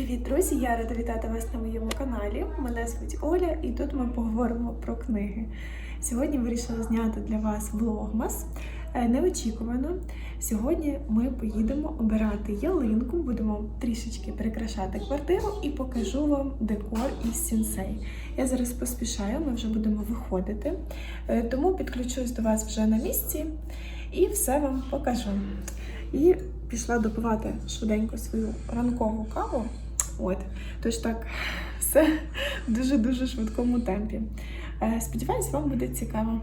Привіт, друзі! Я рада вітати вас на моєму каналі. Мене звуть Оля, і тут ми поговоримо про книги. Сьогодні вирішила зняти для вас влогмас. Е, Неочікувано. Сьогодні ми поїдемо обирати ялинку, будемо трішечки прикрашати квартиру і покажу вам декор із сінсей. Я зараз поспішаю, ми вже будемо виходити, Е, тому підключусь до вас вже на місці і все вам покажу. І пішла допивати швиденько свою ранкову каву. От, тож так, все в дуже-дуже швидкому темпі. Е, Сподіваюсь, вам буде цікаво.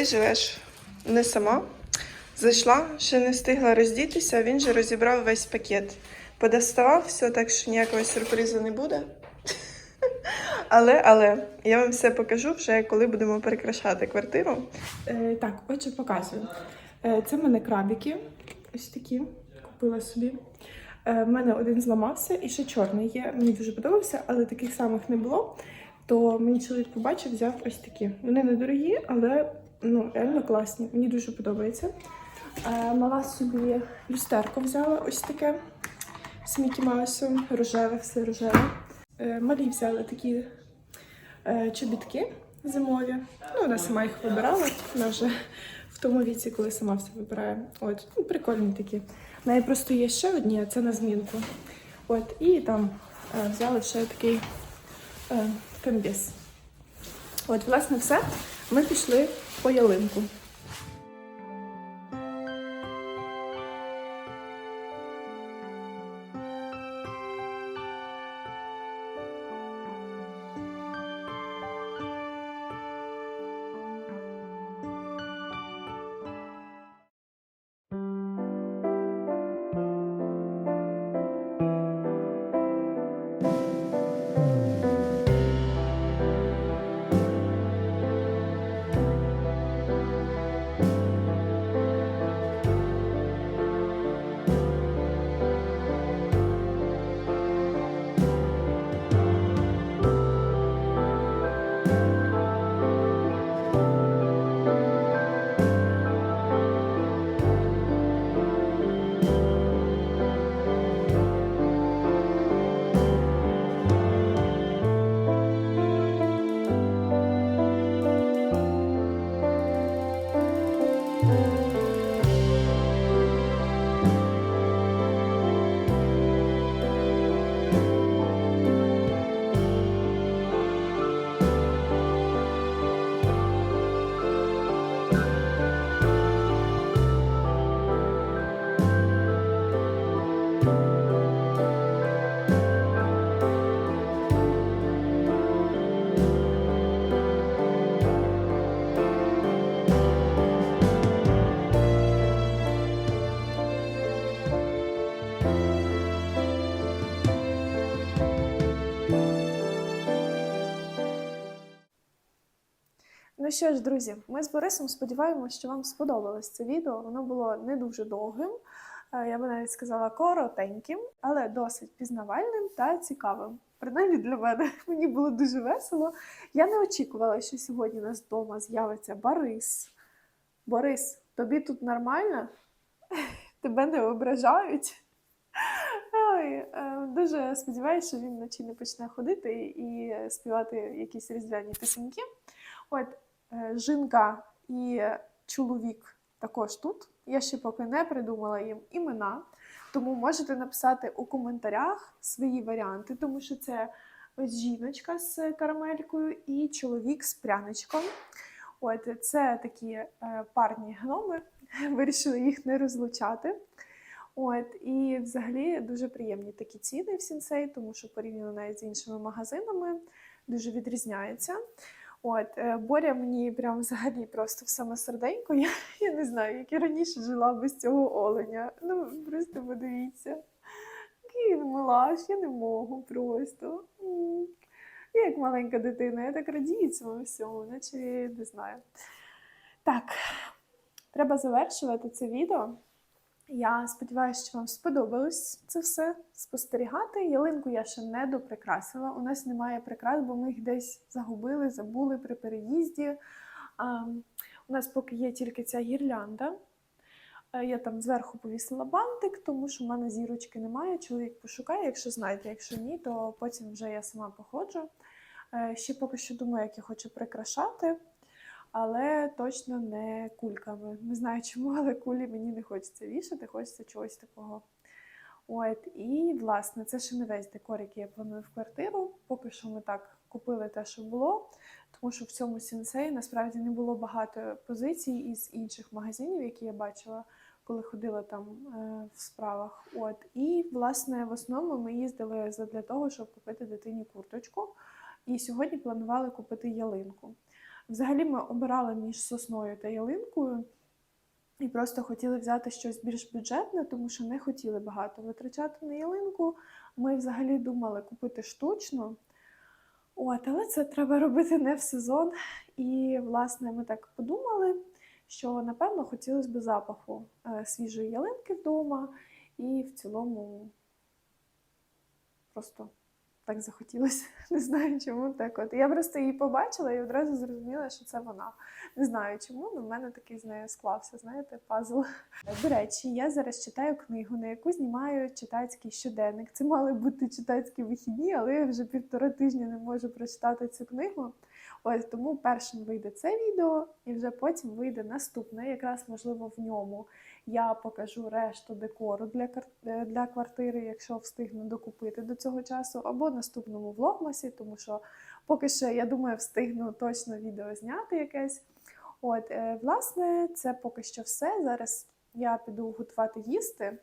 Коли живеш не сама, зайшла, ще не встигла роздітися, він же розібрав весь пакет. Подоставав все, так що ніякого сюрпризу не буде. Але, але я вам все покажу вже, коли будемо перекрашати квартиру. Е, так, отже, показую. Е, це в мене крабики. Ось такі. Купила собі. Е, в мене один зламався і ще чорний є. Мені дуже подобався, але таких самих не було. То мій чоловік побачив, взяв ось такі. Вони недорогі, але ну, реально класні. Мені дуже подобається. Е, мала собі люстерко взяла ось таке з Мікі Маусом, рожеве, все рожеве. Е, малі взяли такі е, чобітки зимові. Ну, вона сама їх вибирала. Вона вже в тому віці, коли сама все вибирає. От, ну, прикольні такі. В неї просто є ще одні, а це на змінку. От, і там е, взяли ще такий е, комбіз. От, власне, все. Ми пішли по ялинку. Ну що ж, друзі, ми з Борисом сподіваємося, що вам сподобалось це відео. Воно було не дуже довгим, е, я би навіть сказала коротеньким, але досить пізнавальним та цікавим. Принаймні для мене мені було дуже весело. Я не очікувала, що сьогодні у нас вдома з'явиться Борис. Борис, тобі тут нормально? Тебе не ображають? Ой, е, дуже сподіваюся, що він вночі не почне ходити і співати якісь різдвяні пісеньки. От жінка і чоловік також тут. Я ще поки не придумала їм імена, тому можете написати у коментарях свої варіанти, тому що це жіночка з карамелькою і чоловік з пряничком. От це такі е, парні гноми. Вирішили їх не розлучати. От, і взагалі дуже приємні такі ціни в сінсей, тому що порівняно навіть з іншими магазинами дуже відрізняється. От, е, Боря мені прям взагалі просто в саме серденько. Я, я не знаю, як я раніше жила без цього оленя. Ну, просто подивіться. Який він милаш, я не можу просто. Я як маленька дитина, я так радію цьому всьому, наче не знаю. Так, треба завершувати це відео. Я сподіваюся, що вам сподобалось це все спостерігати. Ялинку я ще не доприкрасила. У нас немає прикрас, бо ми їх десь загубили, забули при переїзді. У нас поки є тільки ця гірлянда. Е, Я там зверху повісила бантик, тому що в мене зірочки немає. Чоловік пошукає, якщо знаєте, якщо ні, то потім вже я сама походжу. Е, Ще поки що думаю, як я хочу прикрашати але точно не кульками. Не знаю чому, але кулі мені не хочеться вішати, хочеться чогось такого. От, і, власне, це ще не весь декор, який я планую в квартиру. Поки що ми так купили те, що було, тому що в цьому сінсеї насправді не було багато позицій із інших магазинів, які я бачила, коли ходила там е, в справах. От, і, власне, в основному ми їздили для того, щоб купити дитині курточку. І сьогодні планували купити ялинку. Взагалі ми обирали між сосною та ялинкою і просто хотіли взяти щось більш бюджетне, тому що не хотіли багато витрачати на ялинку. Ми взагалі думали купити штучну. От, але це треба робити не в сезон. І, власне, ми так подумали, що напевно хотілося б запаху е, свіжої ялинки вдома, і в цілому просто так захотілося. Не знаю чому так. От я просто її побачила і одразу зрозуміла, що це вона. Не знаю чому, але в мене такий з нею склався, знаєте, пазл. До речі, я зараз читаю книгу, на яку знімаю читацький щоденник. Це мали бути читацькі вихідні, але я вже півтора тижня не можу прочитати цю книгу. Ось тому першим вийде це відео, і вже потім вийде наступне. Якраз можливо в ньому я покажу решту декору для е, для квартири, якщо встигну докупити до цього часу, або наступному влогмасі, тому що поки що я думаю, встигну точно відео зняти якесь. От, е, власне, це поки що все. Зараз я піду готувати їсти.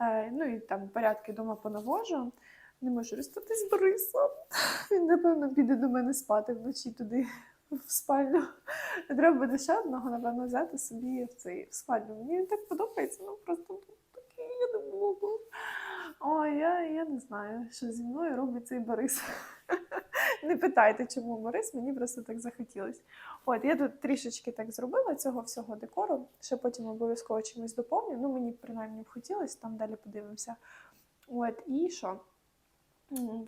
Е, ну і там порядки вдома понавожу. Не можу розстатись з Борисом. Він, напевно, піде до мене спати вночі туди в спальню. Треба буде ще одного, напевно, взяти собі в цей в спальню. Мені він так подобається, ну просто такий я не можу. Ой, я, я не знаю, що зі мною робить цей Борис. Не питайте, чому Борис, мені просто так захотілося. От, я тут трішечки так зробила цього всього декору. Ще потім обов'язково чимось доповню. Ну, мені принаймні б хотілося, там далі подивимося. От, і що?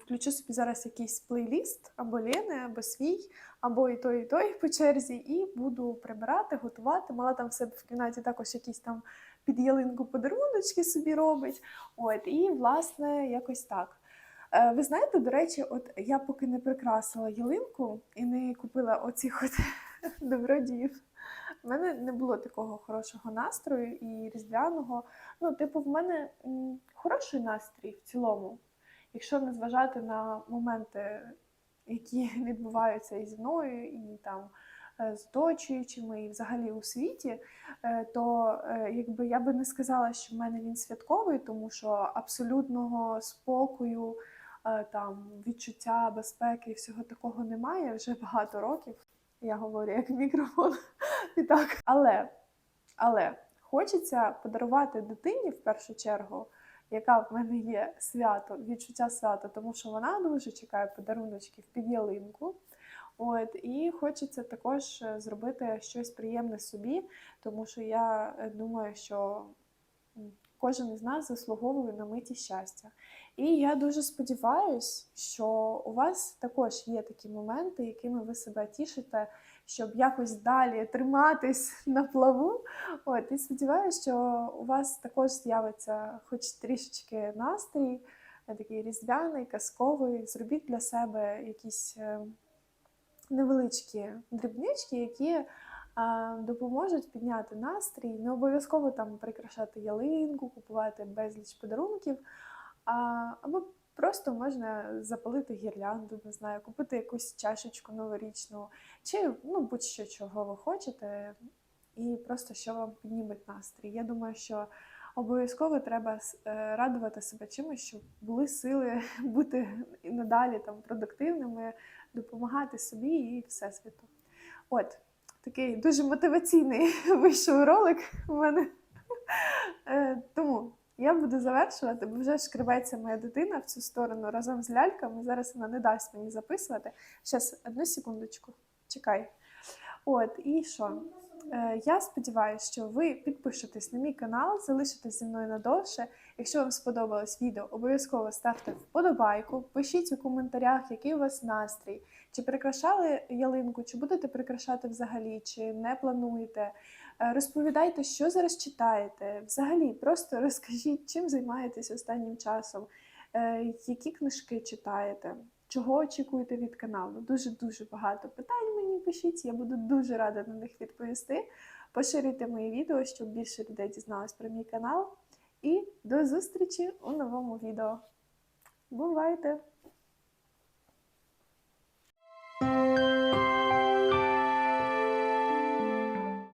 Включу собі зараз якийсь плейліст або Лени, або свій, або і той, і той по черзі, і буду прибирати, готувати. Мала там в себе в кімнаті також якісь там під ялинку подаруночки собі робить. От, і, власне, якось так. Е, Ви знаєте, до речі, от я поки не прикрасила ялинку і не купила оцих от добродіїв. У мене не було такого хорошого настрою і різдвяного. Ну, типу, в мене хороший настрій в цілому. Якщо не зважати на моменти, які відбуваються і зі мною, і там е, з оточуючими, і взагалі у світі, е, то е, якби я би не сказала, що в мене він святковий, тому що абсолютного спокою, там відчуття безпеки і всього такого немає вже багато років. Я говорю як мікрофон. І так. Але, але хочеться подарувати дитині в першу чергу яка в мене є свято, відчуття свята, тому що вона дуже чекає подаруночків під ялинку. От і хочеться також е, зробити щось приємне собі, тому що я е, думаю, що кожен із нас заслуговує на миті щастя. І я дуже сподіваюся, що у вас також є такі моменти, якими ви себе тішите, щоб якось далі триматись на плаву. От і сподіваюся, що у вас також з'явиться хоч трішечки настрій, е, такий різдвяний, казковий. Зробіть для себе якісь е, невеличкі дрібнички, які допоможуть підняти настрій. Не обов'язково там прикрашати ялинку, купувати безліч подарунків, або просто можна запалити гірлянду, не знаю, купити якусь чашечку новорічну, чи ну, будь-що, чого ви хочете, і просто що вам підніметь настрій. Я думаю, що обов'язково треба е, радувати себе чимось, щоб були сили бути і надалі там продуктивними, допомагати собі і всесвіту. От такий дуже мотиваційний вийшов ролик у мене. Е, Тому я буду завершувати, бо вже шкребеться моя дитина в цю сторону разом з ляльками. Зараз вона не дасть мені записувати. Зараз, одну секундочку, чекай. От, і що? Е, Я сподіваюся, що ви підпишетесь на мій канал, залишитесь зі мною надовше. Якщо вам сподобалось відео, обов'язково ставте вподобайку, пишіть у коментарях, який у вас настрій, чи прикрашали ялинку, чи будете прикрашати взагалі, чи не плануєте. Е, Розповідайте, що зараз читаєте. Взагалі, просто розкажіть, чим займаєтесь останнім часом, е, які книжки читаєте, чого очікуєте від каналу. Дуже дуже багато питань мені пишіть. Я буду дуже рада на них відповісти. Поширюйте мої відео, щоб більше людей дізналось про мій канал. І до зустрічі у новому відео. Бувайте!